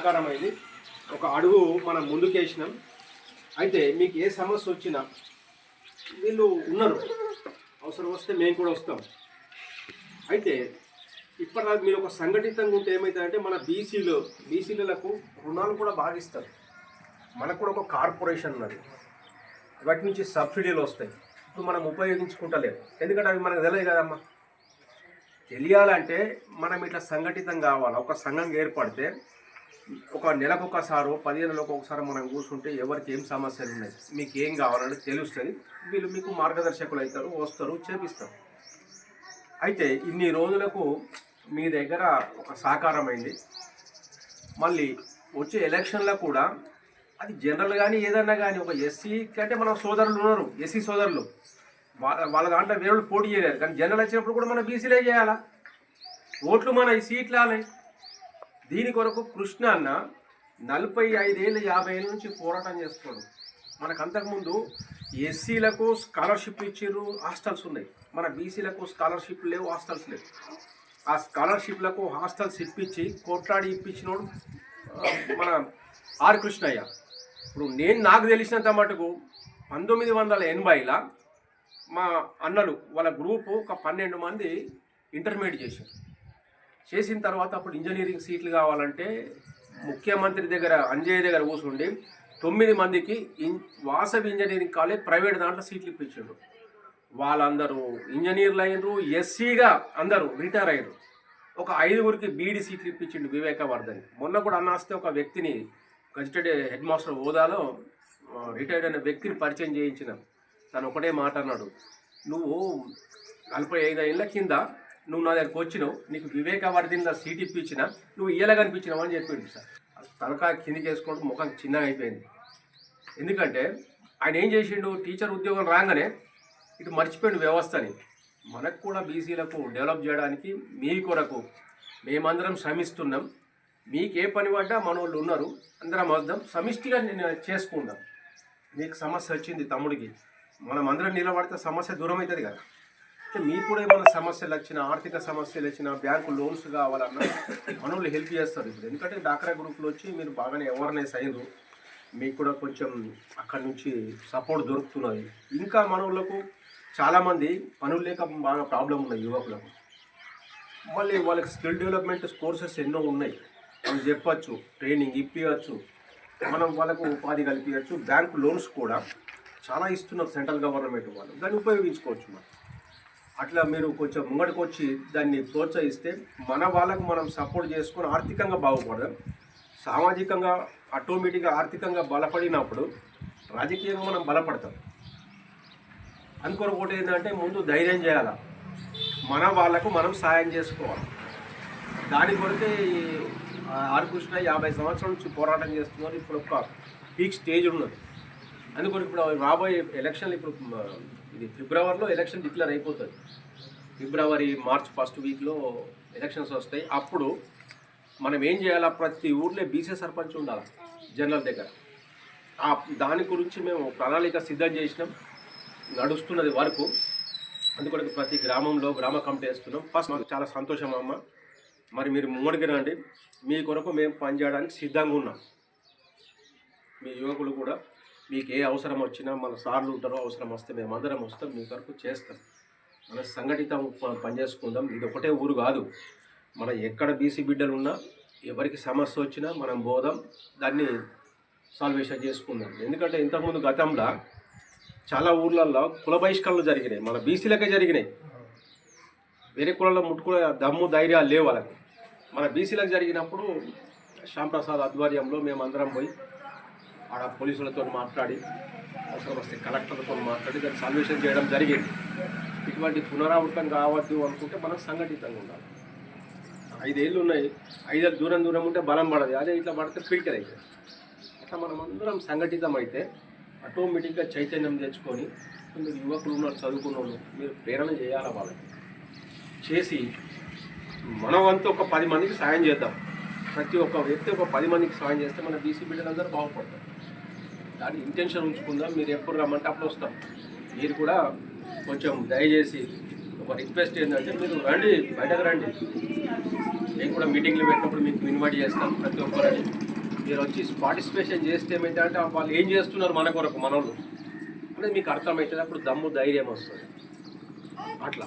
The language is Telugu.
సాకారమైంది. ఒక అడుగు మనం ముందుకేసినాం. అయితే మీకు ఏ సమస్య వచ్చినా వీళ్ళు ఉన్నారు. అవసరం వస్తే మేము కూడా వస్తాం. అయితే ఇప్పటిదాకా మీరు ఒక సంఘటితంగా ఉంటే ఏమవుతుందంటే మన బీసీలు బీసీలకు రుణాలు కూడా బాగా ఇస్తారు మనకు కూడా ఒక కార్పొరేషన్ ఉన్నది. వాటి నుంచి సబ్సిడీలు వస్తాయి. ఇప్పుడు మనం ఉపయోగించుకుంటలేదు ఎందుకంటే అవి మనకు తెలియదు కదమ్మా. తెలియాలంటే మనం ఇట్లా సంఘటితం కావాలి? ఒక సంఘం ఏర్పడితే ఒక నెలకు ఒకసారో పదిహేనులకు ఒకసారి మనం కూర్చుంటే ఎవరికి ఏం సమస్యలు ఉన్నాయి? మీకు ఏం కావాలని తెలుస్తుంది. వీళ్ళు మీకు మార్గదర్శకులు అవుతారు వస్తారు చేపిస్తారు. అయితే ఇన్ని రోజులకు మీ దగ్గర ఒక సహకారం అయింది. మళ్ళీ వచ్చే ఎలక్షన్లో కూడా అది జనరల్ కానీ ఏదన్నా కానీ ఒక ఎస్సీ కంటే మన సోదరులు ఉన్నారు ఎస్సీ సోదరులు. వాళ్ళ వాళ్ళ దాంట్లో వేరే వాళ్ళు పోటీ చేయలేరు కానీ జనరల్ వచ్చినప్పుడు కూడా మన బీసీలే చేయాలా? ఓట్లు మన ఈ సీట్లు ఆలే దీని కొరకు కృష్ణ అన్న నలభై ఐదేళ్ళు యాభై ఏళ్ళ నుంచి పోరాటం చేస్తున్నాడు. మనకు అంతకుముందు ఎస్సీలకు స్కాలర్షిప్ ఇచ్చిర్రు హాస్టల్స్ ఉన్నాయి. మన బీసీలకు స్కాలర్షిప్ లేవు హాస్టల్స్ లేవు. ఆ స్కాలర్షిప్లకు హాస్టల్స్ ఇప్పించి కోట్లాడి ఇప్పించినోడు మన ఆర్ కృష్ణయ్య. ఇప్పుడు నేను నాకు తెలిసినంత మటుకు పంతొమ్మిది వందల ఎనభైలో మా అన్నలు వాళ్ళ గ్రూపు ఒక పన్నెండు మంది ఇంటర్మీడియట్ చేశారు. చేసిన తర్వాత అప్పుడు ఇంజనీరింగ్ సీట్లు కావాలంటే ముఖ్యమంత్రి దగ్గర అంజయ్య దగ్గర కూర్చుండి తొమ్మిది మందికి in Vasavi engineering college private దాంట్లో సీట్లు ఇప్పించాడు వాళ్ళందరూ ఇంజనీర్లు అయినరు ఎస్సీగా అందరూ రిటైర్ అయ్యారు ఒక ఐదుగురికి బీడీ సీట్లు ఇప్పించిండు వివేకవర్ధన్. మొన్న కూడా అన్నాస్తే ఒక వ్యక్తిని గజిటెడ్ హెడ్ మాస్టర్ హోదాలో రిటైర్డ్ అయిన వ్యక్తిని పరిచయం చేయించిన. తను ఒకటే మాట అన్నాడు నువ్వు నలభై ఐదు ఏళ్ళ కింద నువ్వు నా దగ్గరకు వచ్చినావు నీకు వివేకవర్ధినిలో సీట్ ఇప్పించిన నువ్వు ఇయ్యలాగనిపించినావు అని చెప్పిండు సార్. తలకాయ కిందికి వేసుకోవడం ముఖం చిన్నగా అయిపోయింది. ఎందుకంటే ఆయన ఏం చేసిండు టీచర్ ఉద్యోగం రాగానే ఇటు మర్చిపోయిండు వ్యవస్థని. మనకు కూడా బీసీలకు డెవలప్ చేయడానికి మీ కొరకు మేమందరం శ్రమిస్తున్నాం. మీకు ఏ పని పడ్డా మన వాళ్ళు ఉన్నారు అందరం వద్దాం సమిష్టిగా నేను చేసుకుందాం. మీకు సమస్య వచ్చింది తమ్ముడికి. మనం అందరం నిలబడితే సమస్య దూరం అవుతుంది కదా. అంటే మీకు కూడా ఏమైనా సమస్యలు వచ్చినా ఆర్థిక సమస్యలు వచ్చినా బ్యాంకు లోన్స్ కావాలన్నా మనోళ్ళు హెల్ప్ చేస్తారు ఇప్పుడు. ఎందుకంటే డాక్రా గ్రూప్లో వచ్చి మీరు బాగానే అవేర్నెస్ అయ్యారు మీకు కూడా కొంచెం అక్కడి నుంచి సపోర్ట్ దొరుకుతున్నది. ఇంకా మనోళ్ళకు చాలామంది పనులు లేక బాగా ప్రాబ్లం ఉన్నాయి యువకులకు. మళ్ళీ వాళ్ళకి స్కిల్ డెవలప్మెంట్ కోర్సెస్ ఎన్నో ఉన్నాయి. మనం చెప్పచ్చు ట్రైనింగ్ ఇప్పించచ్చు మనం వాళ్ళకు ఉపాధి కల్పించచ్చు బ్యాంకు లోన్స్ కూడా చాలా ఇస్తున్నారు సెంట్రల్ గవర్నమెంట్ వాళ్ళు. దాన్ని ఉపయోగించుకోవచ్చు మనం. అట్లా మీరు కొంచెం ముంగడికి వచ్చి దాన్ని ప్రోత్సహిస్తే మన వాళ్ళకు మనం సపోర్ట్ చేసుకొని ఆర్థికంగా బాగుపడదాం. సామాజికంగా ఆటోమేటిక్గా ఆర్థికంగా బలపడినప్పుడు రాజకీయంగా మనం బలపడతాం. అనుకోని ఏంటంటే ముందు ధైర్యం చేయాలి? మన వాళ్ళకు మనం సాయం చేసుకోవాలి. దాని కొరకే ఈ కృష్ణ యాభై సంవత్సరాల నుంచి పోరాటం చేస్తున్నారు. ఇప్పుడు ఒక పీక్ స్టేజ్ ఉన్నది. అందుకని ఇప్పుడు రాబోయే ఎలక్షన్లు ఇప్పుడు ఇది ఫిబ్రవరిలో ఎలక్షన్ డిక్లేర్ అయిపోతుంది. ఫిబ్రవరి మార్చ్ ఫస్ట్ వీక్లో ఎలక్షన్స్ వస్తాయి. అప్పుడు మనం ఏం చేయాలా? ప్రతి ఊర్లో బీసీ సర్పంచ్ ఉండాలి జనరల్ దగ్గర. ఆ దాని గురించి మేము ప్రణాళిక సిద్ధం చేసినాం. నడుస్తున్నది వరకు అందుకొరకు ప్రతి గ్రామంలో గ్రామ కమిటీ వేస్తున్నాం. ఫస్ట్ మాకు చాలా సంతోషం అమ్మ. మరి మీరు ముంగడికి రండి. మీ కొరకు మేము పనిచేయడానికి సిద్ధంగా ఉన్నాం. మీ యువకులు కూడా మీకు ఏ అవసరం వచ్చినా మన సార్లు ఉంటారో అవసరం వస్తే మేము అందరం వస్తాం మీ వరకు చేస్తాం. మన సంఘటితం పనిచేసుకుందాం. ఇది ఒకటే ఊరు కాదు. మన ఎక్కడ బీసీ బిడ్డలు ఉన్నా ఎవరికి సమస్య వచ్చినా మనం పోదాం దాన్ని సాల్వేషన్ చేసుకుందాం. ఎందుకంటే ఇంతకుముందు గతంలో చాలా ఊర్లలో కుల బహిష్కరణలు జరిగినాయి. మన బీసీలకే జరిగినాయి. వేరే కులంలో ముట్టుకునే దమ్ము ధైర్యాలు లేవు వాళ్ళకి. మన బీసీలకు జరిగినప్పుడు శ్యాంప్రసాద్ ఆధ్వర్యంలో మేము అందరం పోయి ఆడ పోలీసులతో మాట్లాడి అవసరం వస్తే కలెక్టర్లతో మాట్లాడి దాన్ని సల్వేషన్ చేయడం జరిగింది. ఇటువంటి పునరావృతం కావద్దు అనుకుంటే మనం సంఘటితంగా ఉండాలి. ఐదేళ్ళు ఉన్నాయి. ఐదేళ్ళు దూరం దూరం ఉంటే బలం పడదు. అదే ఇట్లా పడితే ఫిల్టర్ అవుతుంది అట్లా మనం అందరం సంఘటితం అయితే ఆటోమేటిక్గా చైతన్యం తెచ్చుకొని మీరు యువకులు ఉన్నారు చదువుకున్న వాళ్ళు మీరు ప్రేరణ చేయాలి వాళ్ళకి? చేసి మన ఒక పది మందికి సాయం చేద్దాం. ప్రతి ఒక్క వ్యక్తి ఒక పది మందికి సాయం చేస్తే మన బీసీ బిడ్డలందరూ బాగుపడతారు. దాని ఇంటెన్షన్ ఉంచుకుందాం మీరు ఎప్పుడు రమ్మంటే అప్పుడు వస్తాం. మీరు కూడా కొంచెం దయచేసి ఒక రిక్వెస్ట్ ఏంటంటే మీరు రండి బయటకు రండి. నేను కూడా మీటింగ్లు పెట్టినప్పుడు మీకు ఇన్వైట్ చేస్తాం ప్రతి ఒక్కరని. మీరు వచ్చి పార్టిసిపేషన్ చేస్తే ఏమైందంటే వాళ్ళు ఏం చేస్తున్నారు మన కొరకు మనోళ్ళు? అనేది మీకు అర్థమవుతుంది అప్పుడు దమ్ము ధైర్యం వస్తుంది. అట్లా.